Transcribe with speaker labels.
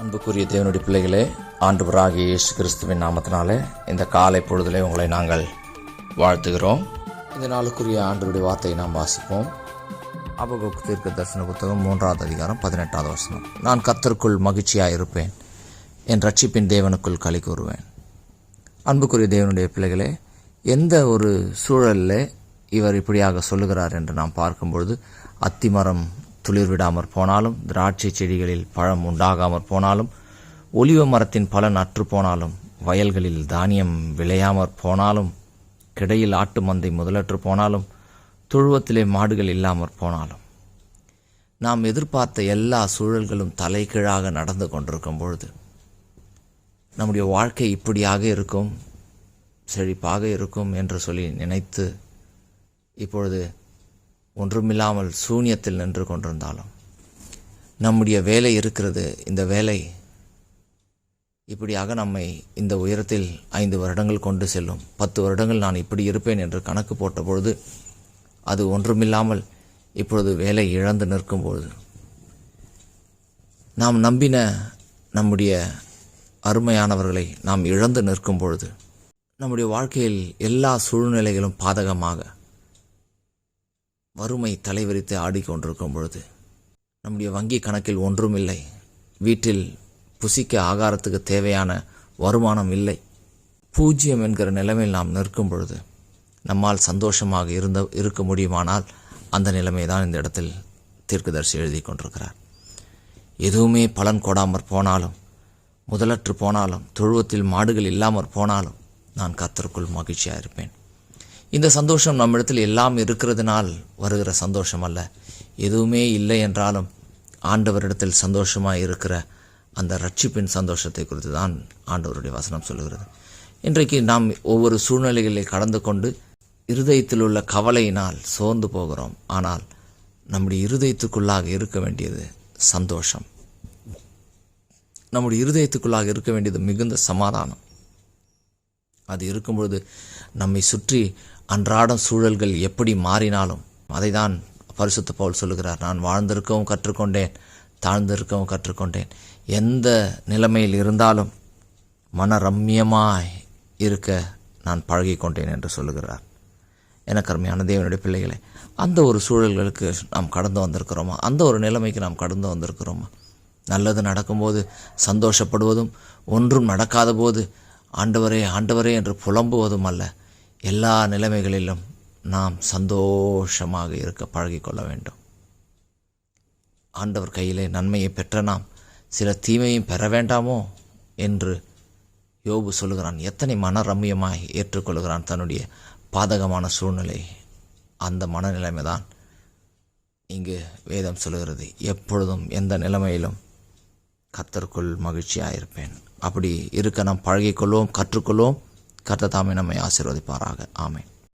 Speaker 1: அன்புக்குரிய தேவனுடைய பிள்ளைகளே ஆண்டுவராக இயேசு கிறிஸ்துவின் நாமத்தினாலே இந்த காலை பொழுதிலே உங்களை நாங்கள் வாழ்த்துகிறோம் இந்த நாளுக்குரிய ஆண்டுடைய வார்த்தையை நாம் வாசிப்போம் அபகோக்கு தீர்க்க தரிசன புத்தகம் மூன்றாவது அதிகாரம் பதினெட்டாவது வருஷம் நான் கத்தருக்குள் மகிழ்ச்சியாக இருப்பேன் என் ரட்சிப்பின் தேவனுக்குள் களி கூறுவேன் அன்புக்குரிய தேவனுடைய பிள்ளைகளே எந்த ஒரு சூழலில் இவர் இப்படியாக சொல்லுகிறார் என்று நாம் பார்க்கும்பொழுது அத்திமரம் துளிர் விடாமற் போனாலும் திராட்சை செடிகளில் பழம் உண்டாகாமற் போனாலும் ஒலிவ மரத்தின் பலன் அற்று போனாலும் வயல்களில் தானியம் விளையாமற் போனாலும் கிடையில் ஆட்டு மந்தை முதலற்று போனாலும் தொழுவத்திலே மாடுகள் இல்லாமற் போனாலும் நாம் எதிர்பார்த்த எல்லா சூழல்களும் தலைகீழாக நடந்து கொண்டிருக்கும் பொழுது நம்முடைய வாழ்க்கை இப்படியாக இருக்கும் செழிப்பாக இருக்கும் என்று சொல்லி நினைத்து இப்பொழுது ஒன்றுமில்லாமல் சூனியத்தில் நின்று கொண்டிருந்தாலும் நம்முடைய வேலை இருக்கிறது இந்த வேலை இப்படியாக நம்மை இந்த உயரத்தில் ஐந்து வருடங்கள் கொண்டு செல்லும் பத்து வருடங்கள் நான் இப்படி இருப்பேன் என்று கணக்கு போட்ட பொழுது அது ஒன்றுமில்லாமல் இப்பொழுது வேலை இழந்து நிற்கும் பொழுது நாம் நம்பின நம்முடைய அருமையானவர்களை நாம் இழந்து நிற்கும் பொழுது நம்முடைய வாழ்க்கையில் எல்லா சூழ்நிலைகளும் பாதகமாக வறுமை தலைவிரித்து ஆடிக்கொண்டிருக்கும் பொழுது நம்முடைய வங்கி கணக்கில் ஒன்றும் இல்லை வீட்டில் புசிக்க ஆகாரத்துக்கு தேவையான வருமானம் இல்லை பூஜ்ஜியம் என்கிற நிலைமையில் நாம் நிற்கும் பொழுது நம்மால் சந்தோஷமாக இருந்த இருக்க முடியுமானால் அந்த நிலைமை தான் இந்த இடத்தில் தீர்க்கதரிசி எழுதி கொண்டிருக்கிறார் எதுவுமே பலன் கொடாமற் போனாலும் முதலற்று போனாலும் தொழுவத்தில் மாடுகள் இல்லாமற் போனாலும் நான் கத்தருக்குள் மகிழ்ச்சியாக இருப்பேன் இந்த சந்தோஷம் நம்மிடத்தில் எல்லாம் இருக்கிறதுனால் வருகிற சந்தோஷம் அல்ல எதுவுமே இல்லை என்றாலும் ஆண்டவரிடத்தில் சந்தோஷமாக இருக்கிற அந்த ரட்சிப்பின் சந்தோஷத்தை குறித்து தான் ஆண்டவருடைய வசனம் சொல்லுகிறது இன்றைக்கு நாம் ஒவ்வொரு சூழ்நிலைகளை கடந்து கொண்டு இருதயத்தில் உள்ள கவலையினால் சோர்ந்து போகிறோம் ஆனால் நம்முடைய இருதயத்துக்குள்ளாக இருக்க வேண்டியது சந்தோஷம் நம்முடைய இருதயத்துக்குள்ளாக இருக்க வேண்டியது மிகுந்த சமாதானம் அது இருக்கும்பொழுது நம்மை சுற்றி அன்றாடம் சூழல்கள் எப்படி மாறினாலும் அதை தான் பரிசுத்த பவுல் சொல்லுகிறார் நான் வாழ்ந்திருக்கவும் கற்றுக்கொண்டேன் தாழ்ந்திருக்கவும் கற்றுக்கொண்டேன் எந்த நிலைமையில் இருந்தாலும் மன ரம்யமாய் இருக்க நான் பழகி கொண்டேன் என்று சொல்லுகிறார் எனக்கு கருமையான தேவனுடைய பிள்ளைகளை அந்த ஒரு சூழல்களுக்கு நாம் கடந்து வந்திருக்கிறோமா அந்த ஒரு நிலைமைக்கு நாம் கடந்து வந்திருக்கிறோமா நல்லது நடக்கும்போது சந்தோஷப்படுவதும் ஒன்றும் நடக்காத போது ஆண்டவரே ஆண்டவரே என்று புலம்புவதும் அல்ல எல்லா நிலைமைகளிலும் நாம் சந்தோஷமாக இருக்க பழகிக்கொள்ள வேண்டும் ஆண்டவர் கையிலே நன்மையை பெற்ற நாம் சில தீமையும் பெற வேண்டாமோ என்று யோபு சொல்கிறான் எத்தனை மன ரம்யமாக ஏற்றுக்கொள்கிறான் தன்னுடைய பாதகமான சூழ்நிலை அந்த மனநிலைமை தான் இங்கு வேதம் சொல்கிறது எப்பொழுதும் எந்த நிலைமையிலும் கத்தற்குள் மகிழ்ச்சியாக இருப்பேன் அப்படி இருக்க நாம் பழகிக்கொள்வோம் கற்றுக்கொள்வோம் கர்த்த தாமே நம்மை ஆசீர்வதிப்பாராக ஆமேன்